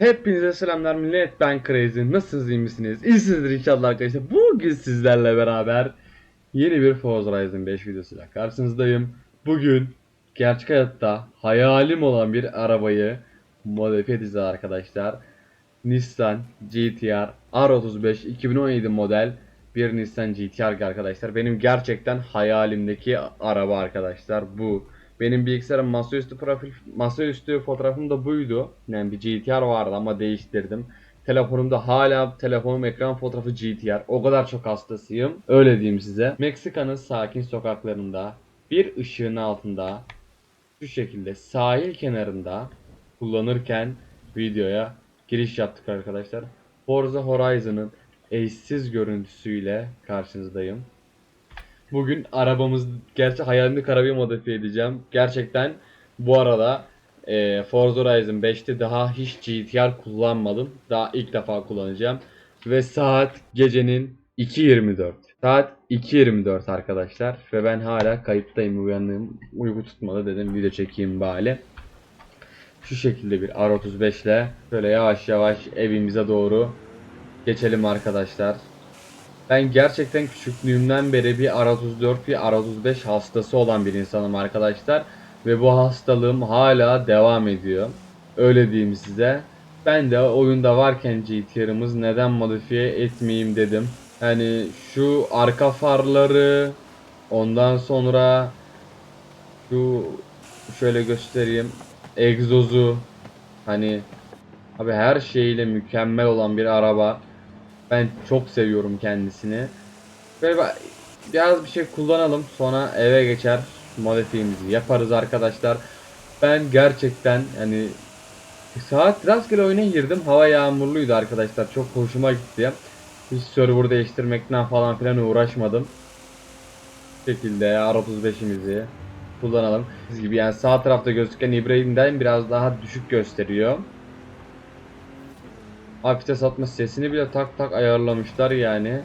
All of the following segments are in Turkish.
Hepinize selamlar millet ben Crazy. Nasılsınız iyi misiniz? İyisinizdir inşallah arkadaşlar. Bugün sizlerle beraber yeni bir Forza Horizon 5 videosuyla karşınızdayım. Bugün gerçek hayatta hayalim olan bir arabayı modifiye edeceğiz arkadaşlar. Nissan GT-R R35 2017 model bir Nissan GT-R arkadaşlar. Benim gerçekten hayalimdeki araba arkadaşlar bu benim bilgisayarım masaüstü profil masaüstü fotoğrafım da buydu. Yani bir GTR vardı ama değiştirdim. Telefonumda hala telefonum ekran fotoğrafı GTR. O kadar çok hastasıyım. Öyle diyeyim size. Meksika'nın sakin sokaklarında bir ışığın altında şu şekilde sahil kenarında kullanırken videoya giriş yaptık arkadaşlar. Forza Horizon'ın eşsiz görüntüsüyle karşınızdayım. Bugün arabamız gerçi hayalimdeki arabayı modifiye edeceğim. Gerçekten bu arada e, Forza Horizon 5'te daha hiç GTR kullanmadım. Daha ilk defa kullanacağım. Ve saat gecenin 2.24. Saat 2.24 arkadaşlar. Ve ben hala kayıttayım uyandım. Uyku tutmadı dedim video çekeyim bari. Şu şekilde bir R35 ile böyle yavaş yavaş evimize doğru geçelim arkadaşlar. Ben gerçekten küçüklüğümden beri bir R34 bir R35 hastası olan bir insanım arkadaşlar. Ve bu hastalığım hala devam ediyor. Öyle diyeyim size. Ben de oyunda varken GTR'ımız neden modifiye etmeyeyim dedim. Yani şu arka farları ondan sonra şu şöyle göstereyim egzozu hani abi her şeyiyle mükemmel olan bir araba. Ben çok seviyorum kendisini. Böyle ba- biraz bir şey kullanalım sonra eve geçer modifiyemizi yaparız arkadaşlar. Ben gerçekten yani saat rastgele oyuna girdim. Hava yağmurluydu arkadaşlar. Çok hoşuma gitti. Hiç server değiştirmekten falan filan uğraşmadım. Bu şekilde R35'imizi kullanalım. Siz gibi yani sağ tarafta gözüken İbrahim'den biraz daha düşük gösteriyor. Hafifte satma sesini bile tak tak ayarlamışlar yani.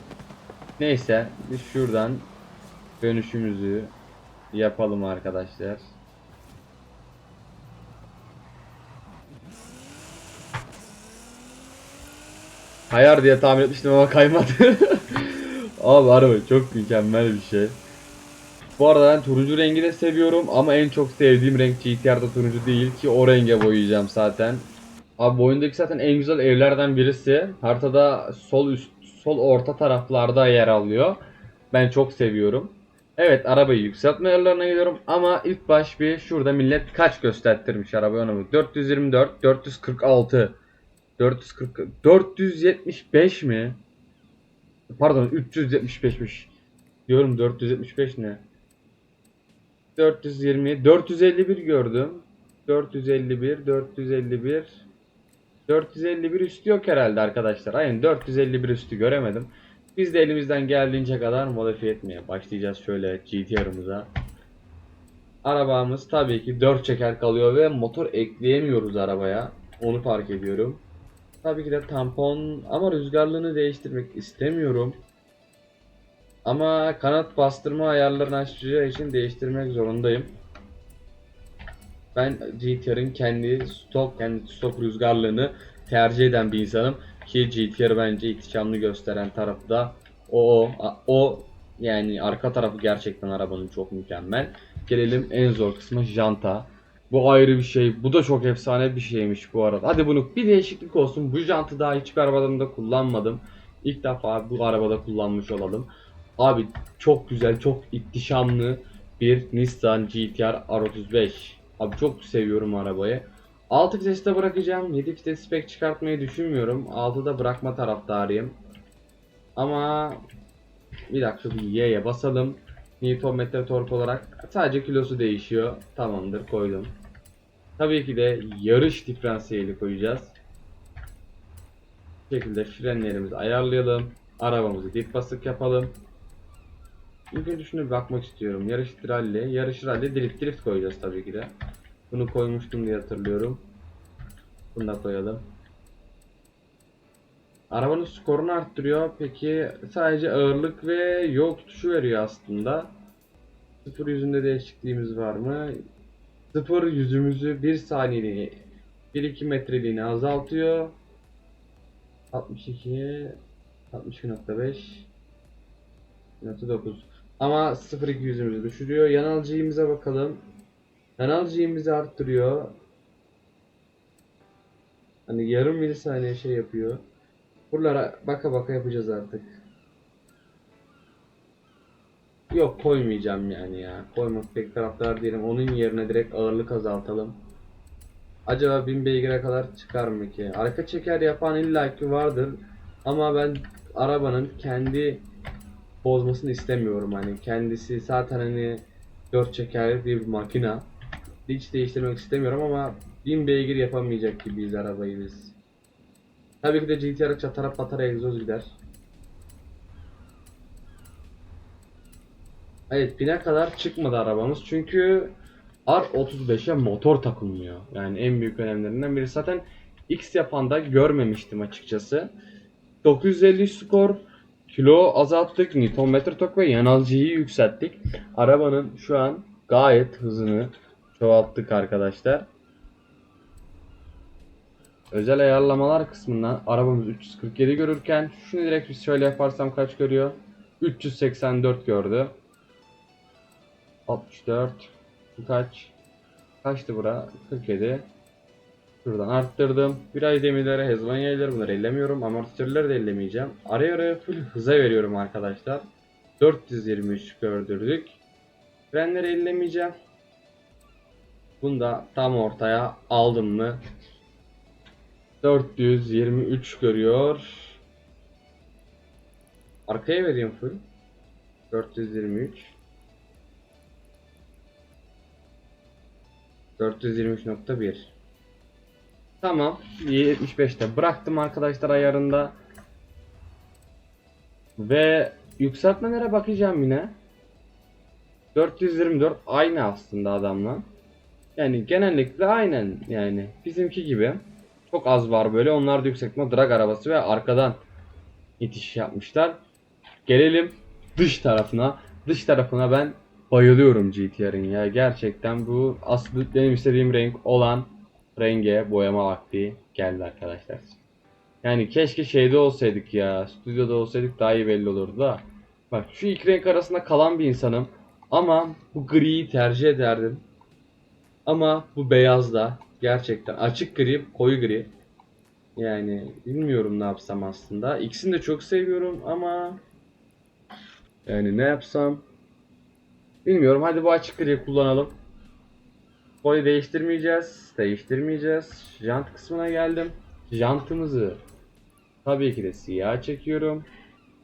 Neyse biz şuradan dönüşümüzü yapalım arkadaşlar. Kayar diye tahmin etmiştim ama kaymadı. Abi araba çok mükemmel bir şey. Bu arada ben turuncu rengi de seviyorum ama en çok sevdiğim renk GTR'da turuncu değil ki o renge boyayacağım zaten. Abi oyundaki zaten en güzel evlerden birisi. Haritada sol üst, sol orta taraflarda yer alıyor. Ben çok seviyorum. Evet arabayı yükseltme ayarlarına gidiyorum ama ilk baş bir şurada millet kaç göstertirmiş arabayı bak. 424, 446, 440, 475 mi? Pardon 375'miş. Diyorum 475 ne? 420, 451 gördüm. 451, 451, 451 üstü yok herhalde arkadaşlar. Aynen 451 üstü göremedim. Biz de elimizden geldiğince kadar modifiye etmeye başlayacağız şöyle GTR'ımıza. Arabamız tabii ki 4 çeker kalıyor ve motor ekleyemiyoruz arabaya. Onu fark ediyorum. Tabii ki de tampon ama rüzgarlığını değiştirmek istemiyorum. Ama kanat bastırma ayarlarını açacağı için değiştirmek zorundayım. Ben GTR'ın kendi stok kendi stok rüzgarlığını tercih eden bir insanım ki GTR bence ihtişamlı gösteren tarafı da o o yani arka tarafı gerçekten arabanın çok mükemmel. Gelelim en zor kısmı janta. Bu ayrı bir şey. Bu da çok efsane bir şeymiş bu arada. Hadi bunu bir değişiklik olsun. Bu jantı daha hiçbir arabada kullanmadım. İlk defa bu arabada kullanmış olalım. Abi çok güzel, çok ihtişamlı bir Nissan GT-R R35. Abi çok seviyorum arabayı. 6 viteste bırakacağım. 7 vites pek çıkartmayı düşünmüyorum. 6'da bırakma taraftarıyım. Ama bir dakika bir Y'ye basalım. Newtonmetre tork olarak sadece kilosu değişiyor. Tamamdır koydum. Tabii ki de yarış diferansiyeli koyacağız. Bu şekilde frenlerimizi ayarlayalım. Arabamızı dip basık yapalım. İlk önce bir bakmak istiyorum. Yarış rally, yarış rally drift drift koyacağız tabii ki de. Bunu koymuştum diye hatırlıyorum. Bunu da koyalım. Arabanın skorunu arttırıyor. Peki sadece ağırlık ve yol tutuşu veriyor aslında. Sıfır yüzünde değişikliğimiz var mı? Sıfır yüzümüzü bir saniyeliğine 1-2 metreliğini azaltıyor. 62 62.5 9 ama 0.200'ümüzü düşürüyor. Yanalcıyımıza bakalım. Yanalcıyımızı arttırıyor. Hani yarım milisaniye şey yapıyor. Buralara baka baka yapacağız artık. Yok koymayacağım yani ya. Koymak pek taraftar değilim. Onun yerine direkt ağırlık azaltalım. Acaba 1000 beygire kadar çıkar mı ki? Arka çeker yapan illaki vardır. Ama ben arabanın kendi bozmasını istemiyorum hani. Kendisi zaten hani 4 çekerli bir makina. Hiç değiştirmek istemiyorum ama 1000 beygir yapamayacak gibiyiz arabayı biz. Tabii ki de GTR çatara patara egzoz gider. Evet bine kadar çıkmadı arabamız çünkü R35'e motor takılmıyor. Yani en büyük önemlerinden biri zaten X yapan da görmemiştim açıkçası. 950 skor, kilo azalttık, Newtonmetre tok ve yanalcıyı yükselttik. Arabanın şu an gayet hızını çoğalttık arkadaşlar. Özel ayarlamalar kısmından arabamız 347 görürken şunu direkt bir şöyle yaparsam kaç görüyor? 384 gördü. 64 bu kaç? Kaçtı bura? 47 Şuradan arttırdım. Viraj demirleri, hezvan yayları bunları ellemiyorum. Amortisörleri de ellemeyeceğim. Araya araya full hıza veriyorum arkadaşlar. 423 gördürdük. Frenleri ellemeyeceğim. Bunu da tam ortaya aldım mı 423 görüyor. Arkaya vereyim full. 423. 423.1 Tamam. 75'te bıraktım arkadaşlar ayarında. Ve yükseltmelere bakacağım yine. 424 aynı aslında adamla. Yani genellikle aynen yani bizimki gibi. Çok az var böyle. Onlar da yükseltme drag arabası ve arkadan itiş yapmışlar. Gelelim dış tarafına. Dış tarafına ben bayılıyorum GTR'ın ya. Gerçekten bu aslında benim istediğim renk olan renge boyama vakti geldi arkadaşlar. Yani keşke şeyde olsaydık ya. Stüdyoda olsaydık daha iyi belli olurdu da. Bak şu iki renk arasında kalan bir insanım. Ama bu griyi tercih ederdim. Ama bu beyaz da gerçekten açık gri, koyu gri. Yani bilmiyorum ne yapsam aslında. İkisini de çok seviyorum ama yani ne yapsam bilmiyorum. Hadi bu açık griyi kullanalım. Boyu değiştirmeyeceğiz. Değiştirmeyeceğiz. Jant kısmına geldim. Jantımızı tabii ki de siyah çekiyorum.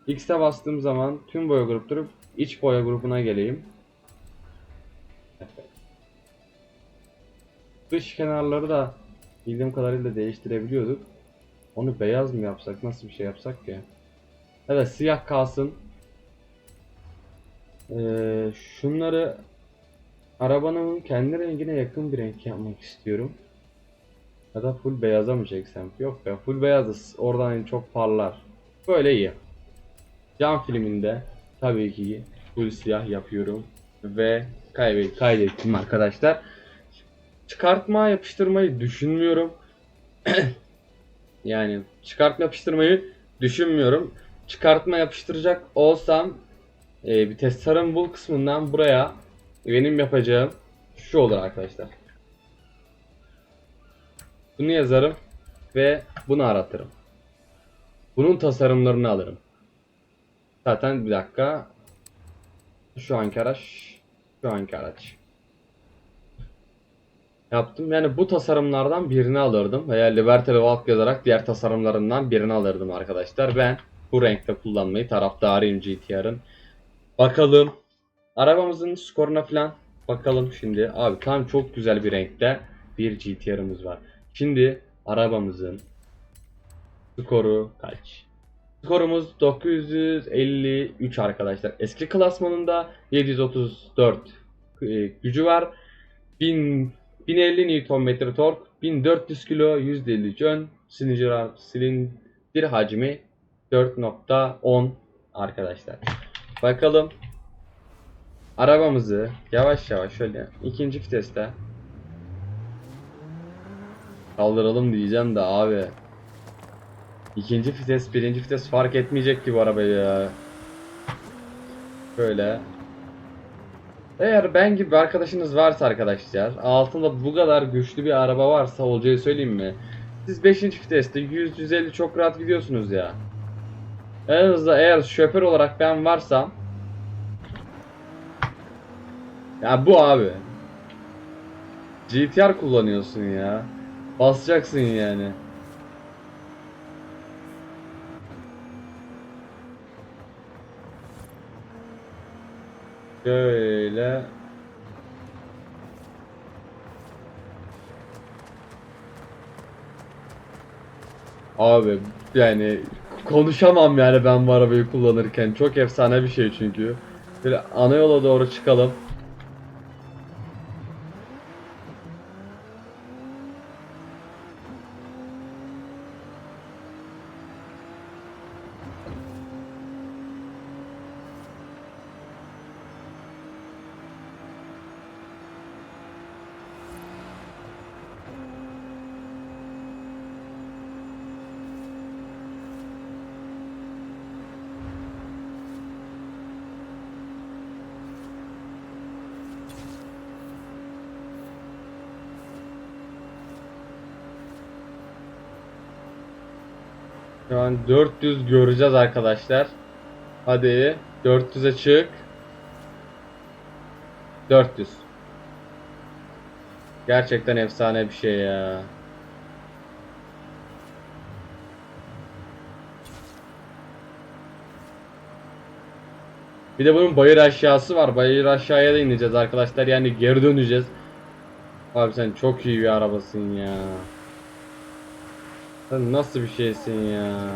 X'e bastığım zaman tüm boya grupları iç boya grubuna geleyim. Evet. Dış kenarları da bildiğim kadarıyla değiştirebiliyorduk. Onu beyaz mı yapsak? Nasıl bir şey yapsak ki? Evet siyah kalsın. Ee, şunları arabanın kendi rengine yakın bir renk yapmak istiyorum. Ya da full beyaza mı çeksem? Yok be full beyazız. Oradan çok parlar. Böyle iyi. Cam filminde tabii ki full siyah yapıyorum. Ve kaybet kaydettim arkadaşlar. Çıkartma yapıştırmayı düşünmüyorum. yani çıkartma yapıştırmayı düşünmüyorum. Çıkartma yapıştıracak olsam e, bir tasarım bul kısmından buraya benim yapacağım şu olur arkadaşlar. Bunu yazarım ve bunu aratırım. Bunun tasarımlarını alırım. Zaten bir dakika. Şu anki araç. Şu anki araç. Yaptım. Yani bu tasarımlardan birini alırdım. Veya Liberty Revolt yazarak diğer tasarımlarından birini alırdım arkadaşlar. Ben bu renkte kullanmayı taraftarıyım GTR'ın. Bakalım. Arabamızın skoruna falan bakalım şimdi. Abi tam çok güzel bir renkte bir GTR'ımız var. Şimdi arabamızın skoru kaç? Skorumuz 953 arkadaşlar. Eski klasmanında 734 e, gücü var. 1000 1050 Nm tork, 1400 kilo, %53 ön, silindir, silindir hacmi 4.10 arkadaşlar. Bakalım arabamızı yavaş yavaş şöyle ikinci viteste Kaldıralım diyeceğim de abi. İkinci vites, birinci vites fark etmeyecek ki bu arabayı ya. Şöyle. Eğer ben gibi arkadaşınız varsa arkadaşlar, altında bu kadar güçlü bir araba varsa olacağı söyleyeyim mi? Siz 5. viteste 100-150 çok rahat gidiyorsunuz ya. En hızlı eğer şoför olarak ben varsam Ya bu abi. GTR kullanıyorsun ya. Basacaksın yani. Şöyle. Abi yani konuşamam yani ben bu arabayı kullanırken. Çok efsane bir şey çünkü. Böyle ana yola doğru çıkalım. Şu an 400 göreceğiz arkadaşlar. Hadi 400'e çık. 400. Gerçekten efsane bir şey ya. Bir de bunun bayır aşağısı var. Bayır aşağıya da ineceğiz arkadaşlar. Yani geri döneceğiz. Abi sen çok iyi bir arabasın ya. Sen nasıl bir şeysin ya?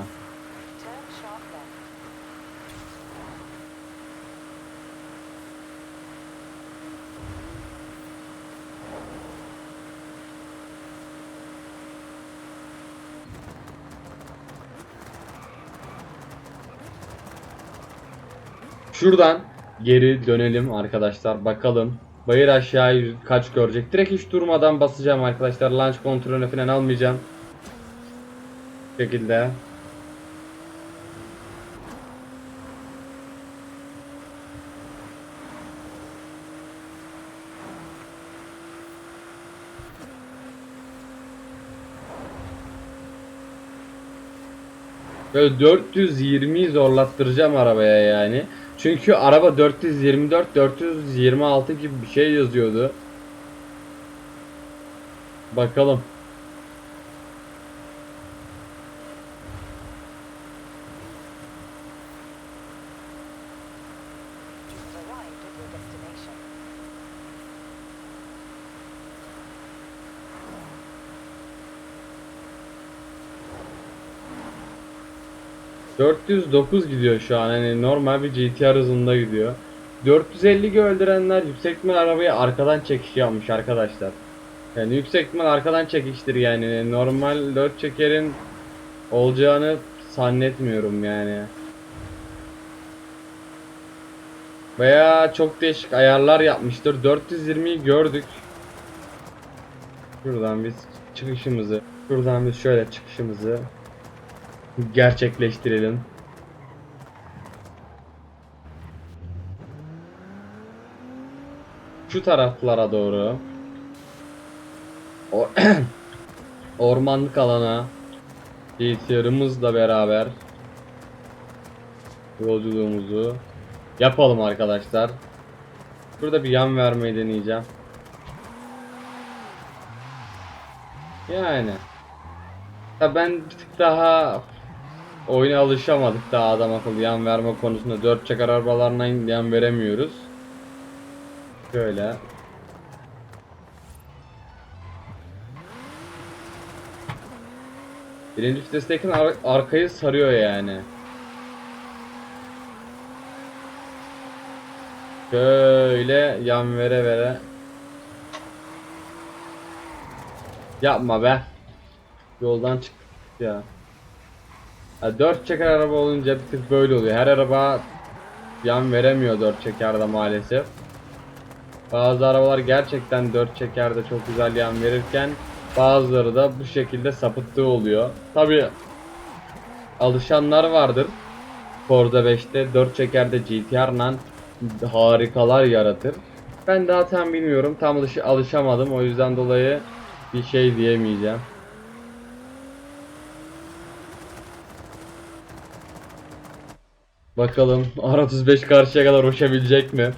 Şuradan geri dönelim arkadaşlar. Bakalım. Bayır aşağı kaç görecek. Direkt hiç durmadan basacağım arkadaşlar. Launch kontrolünü falan almayacağım. Bu şekilde. Böyle 420'yi zorlattıracağım arabaya yani. Çünkü araba 424, 426 gibi bir şey yazıyordu. Bakalım. ...409 gidiyor şu an hani normal bir GTR hızında gidiyor. 450 öldürenler yüksek arabayı arkadan çekiş yapmış arkadaşlar. Yani yüksek arkadan çekiştir yani normal 4 çekerin olacağını zannetmiyorum yani. Veya çok değişik ayarlar yapmıştır. 420'yi gördük. Şuradan biz çıkışımızı, şuradan biz şöyle çıkışımızı gerçekleştirelim. Şu taraflara doğru. O ormanlık alana GTR'ımızla beraber yolculuğumuzu yapalım arkadaşlar. Burada bir yan vermeyi deneyeceğim. Yani. Ya ben bir tık daha oyuna alışamadık daha adam akıllı yan verme konusunda dört çeker arabalarına yan veremiyoruz. Şöyle. Birinci vitesteyken ar- arkayı sarıyor yani. Şöyle yan vere vere. Yapma be. Yoldan çıktık ya. Ya. Dört çeker araba olunca bir tık böyle oluyor. Her araba yan veremiyor dört çekerde maalesef. Bazı arabalar gerçekten dört çekerde çok güzel yan verirken Bazıları da bu şekilde sapıttığı oluyor. Tabi alışanlar vardır. Forza 5'te 4 çekerde GTR'la harikalar yaratır. Ben daha tam bilmiyorum. Tam alışamadım. O yüzden dolayı bir şey diyemeyeceğim. Bakalım R35 karşıya kadar uçabilecek mi?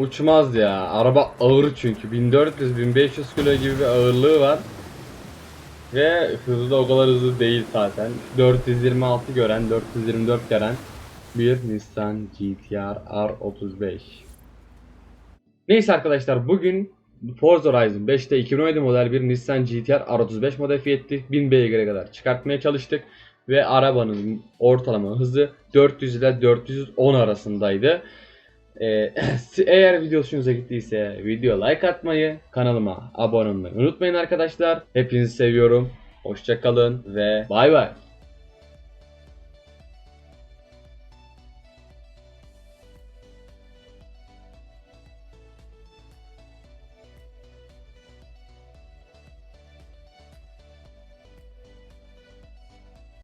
Uçmaz ya. Araba ağır çünkü. 1400-1500 kilo gibi bir ağırlığı var. Ve hızı da o kadar hızlı değil zaten. 426 gören, 424 gören bir Nissan GT-R R35. Neyse arkadaşlar bugün Forza Horizon 5'te 2017 model bir Nissan GT-R R35 modifiye ettik. 1000 beygire kadar çıkartmaya çalıştık. Ve arabanın ortalama hızı 400 ile 410 arasındaydı. Ee, eğer video hoşunuza gittiyse video like atmayı, kanalıma abone olmayı unutmayın arkadaşlar. Hepinizi seviyorum. Hoşçakalın ve bay bay.